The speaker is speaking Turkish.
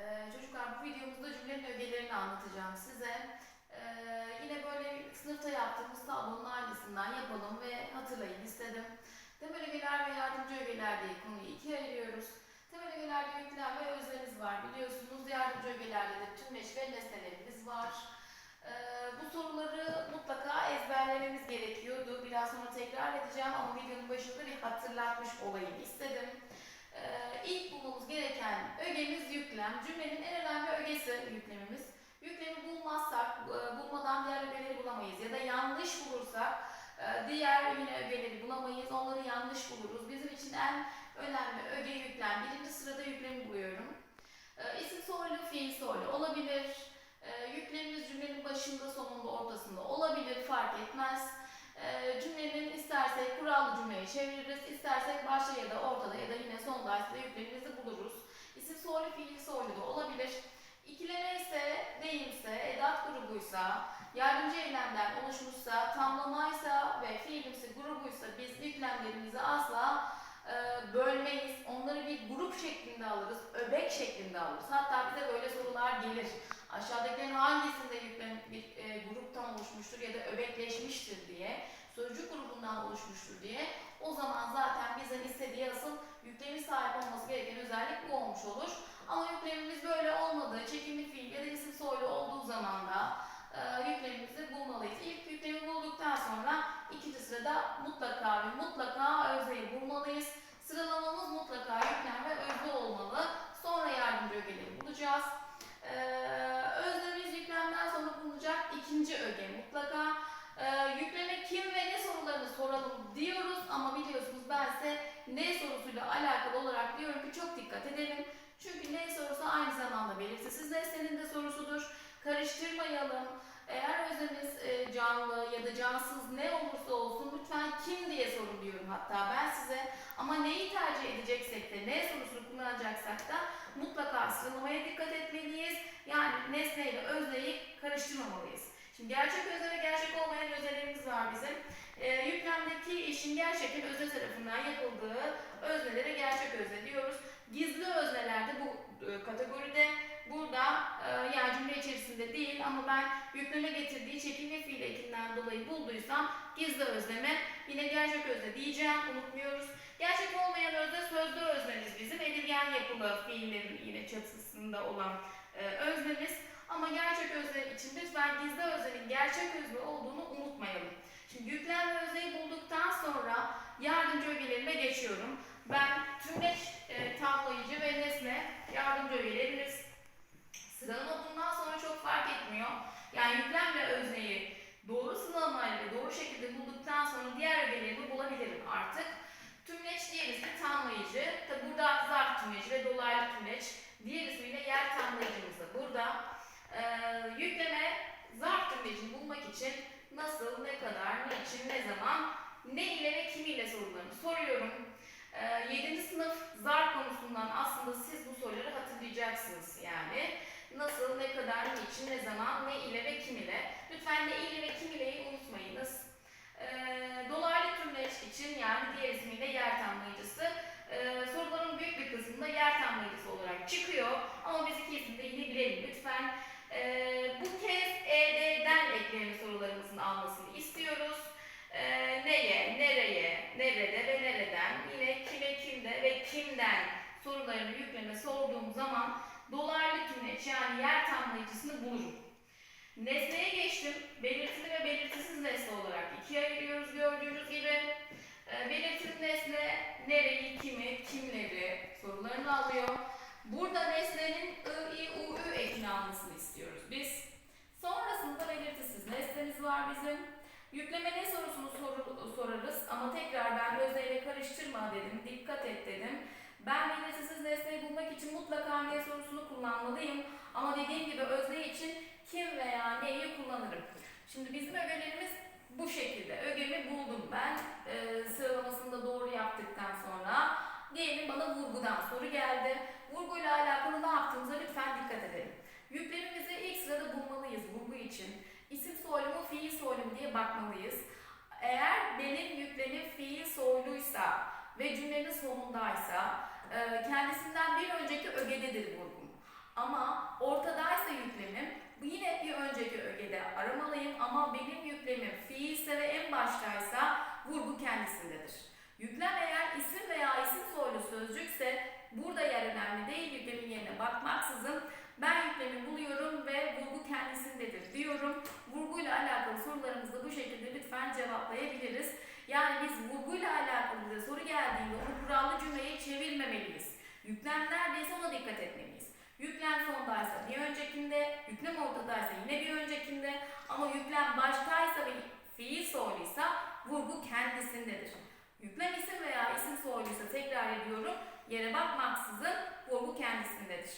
Ee, çocuklar bu videomuzda cümlenin ögelerini anlatacağım size. Ee, yine böyle sınıfta yaptığımız tablonun aynısından yapalım ve hatırlayın istedim. Temel ögeler ve yardımcı ögeler diye konuyu ikiye ayırıyoruz. Temel ögelerde yüklem ve özlerimiz var biliyorsunuz. Yardımcı ögelerde de tümleç ve nesnelerimiz var. Ee, bu soruları mutlaka ezberlememiz gerekiyordu. Biraz sonra tekrar edeceğim ama videonun başında bir hatırlatmış olayım istedim. Ee, ilk bulmamız gereken ögemiz yüklem. Cümlenin en önemli ögesi yüklemimiz. Yüklemi bulmazsak, e, bulmadan diğer ögeleri bulamayız ya da yanlış bulursak e, diğer yine ögeleri bulamayız. Onları yanlış buluruz. Bizim için en önemli öge yüklem. Birinci sırada yüklemi buluyorum. E, isim soylu, fiil soylu olabilir. Yüklemimiz cümlenin başında, sonunda, ortasında olabilir. Fark etmez. E, cümlenin istersek kurallı cümleye çeviririz, istersek başta ya da ortada ya da yine sondaysa da yüklemimizi buluruz. İsim soylu, fiil soylu da olabilir. İkileme ise, değilse, edat grubuysa, yardımcı eylemden oluşmuşsa, tamlamaysa ve fiilimsi grubuysa biz yüklemlerimizi asla e, bölmeyiz. Onları bir grup şeklinde alırız, öbek şeklinde alırız. Hatta bize böyle sorular gelir. Aşağıdakilerin hangisinde yüklem bir oluşmuştur ya da öbekleşmiştir diye, sözcük grubundan oluşmuştur diye. O zaman zaten bizden istediği asıl yüklemi sahip olması gereken özellik bu olmuş olur. Ama yüklemimiz böyle olmadığı, çekimli fiil ya da isim soylu olduğu zaman da e, yüklemimizi bulmalıyız. İlk yüklemi bulduktan sonra ikinci sırada mutlaka ve mutlaka özneyi bulmalıyız. Sıralamamız mutlaka yüklem ve özne olmalı. Sonra yardımcı ögeleri bulacağız. E, öznemiz yüklemden sonra bulunacak ikinci öge mutlaka. E, yükleme kim ve ne sorularını soralım diyoruz ama biliyorsunuz ben size ne sorusuyla alakalı olarak diyorum ki çok dikkat edelim. Çünkü ne sorusu aynı zamanda belirtisiz nesnenin de sorusudur. Karıştırmayalım. Eğer özemiz e, canlı ya da cansız ne olursa olsun lütfen kim diye sorun diyorum hatta ben size. Ama neyi tercih edeceksek de ne sorusunu kullanacaksak da mutlaka sıralamaya dikkat etmeliyiz. Yani nesne ile özneyi karıştırmamalıyız. Şimdi gerçek özne ve gerçek olmayan öznelerimiz var bizim. Yüklemdeki işin gerçekten özne tarafından yapıldığı öznelere gerçek özne diyoruz. Gizli öznelerde bu e, kategoride burada e, yani cümle içerisinde değil ama ben yükleme getirdiği çekim ve fiil ekinden dolayı bulduysam gizli özleme yine gerçek özne diyeceğim unutmuyoruz. Gerçek olmayan özne sözlü öznemiz bizim edilgen yapılı fiillerin yine çatısında olan e, öznemiz ama gerçek özne için lütfen gizli öznenin gerçek özne olduğunu unutmayalım. Şimdi yüklem ve özneyi sonra yardımcı ögelerime geçiyorum. Ben tümleç e, tamlayıcı ve nesne yardımcı ögelerimiz sıralama bundan sonra çok fark etmiyor. Yani yüklem ve özneyi doğru sıralamayla doğru şekilde bulduktan sonra diğer ögelerimi bulabilirim artık. Tümleç diğer ismi tamlayıcı. Tabi burada zarf tümleci ve dolaylı tümleç. Diğer ismiyle yer tamlayıcımız da burada. Ee, yükleme zarf tümlecini bulmak için nasıl, ne kadar, ne için, ne zaman, ne ile ve kim ile sorularını soruyorum. Ee, 7. sınıf zar konusundan aslında siz bu soruları hatırlayacaksınız yani. Nasıl, ne kadar, ne için, ne zaman, ne ile ve kim ile. Lütfen ne ile ve kim ileyi unutmayınız. Ee, dolaylı tümleç için yani diğer ismiyle yer tamlayıcısı. Ee, soruların büyük bir kısmında yer tamlayıcısı olarak çıkıyor. Ama biz iki ismi de yine bilelim lütfen. Ee, bu kez ED'den eklenen sorularımızın almasını istiyoruz. Ee, neye, nereye, nerede ve nereden, yine kime, kimde ve kimden sorularını yükleme sorduğum zaman dolaylı tümleç yani yer tamlayıcısını bulurum. Nesneye geçtim. Belirtili ve belirtisiz nesne olarak ikiye ayırıyoruz gördüğünüz gibi. Ee, belirtili nesne nereyi, kimi, kimleri sorularını alıyor. Burada nesnenin I, I, U, Ü ekini almasını istiyoruz biz. Sonrasında belirtisiz nesnemiz var bizim. Yükleme ne sorusunu soru- sorarız ama tekrar ben özneyle karıştırma dedim, dikkat et dedim. Ben belirtisiz nesneyi bulmak için mutlaka ne sorusunu kullanmalıyım. Ama dediğim gibi özne için kim veya neyi kullanırım. Şimdi bizim ögelerimiz bu şekilde. Ögemi buldum ben e, sıralamasını doğru yaptıktan sonra. Diyelim bana vurgudan soru geldi. Vurguyla alakalı ne yaptığımıza lütfen dikkat edelim. Yüklemimizi ilk sırada bulmalıyız vurgu için. İsim soylu mu, fiil soylu mu diye bakmalıyız. Eğer benim yüklemim fiil soyluysa ve cümlenin sonundaysa e, kendisinden bir önceki ögededir vurgum. Ama ortadaysa yüklemim yine bir önceki ögede aramalıyım ama benim yüklemim fiilse ve en baştaysa vurgu kendisindedir. Yüklem eğer isim veya isim soylu sözcükse burada yer önemli değil yüklemin yerine bakmaksızın ben yüklemi buluyorum ve vurgu kendisindedir diyorum. Vurguyla alakalı sorularımızı bu şekilde lütfen cevaplayabiliriz. Yani biz vurguyla alakalı bize soru geldiğinde onu kurallı cümleye çevirmemeliyiz. Yüklem neredeyse ona dikkat etmeliyiz. Yüklem sondaysa bir öncekinde, yüklem ortadaysa yine bir öncekinde ama yüklem baştaysa ve fiil soyluysa vurgu kendisindedir. Yüklem isim veya isim soyluysa tekrar ediyorum yere bakmaksızın vurgu kendisindedir.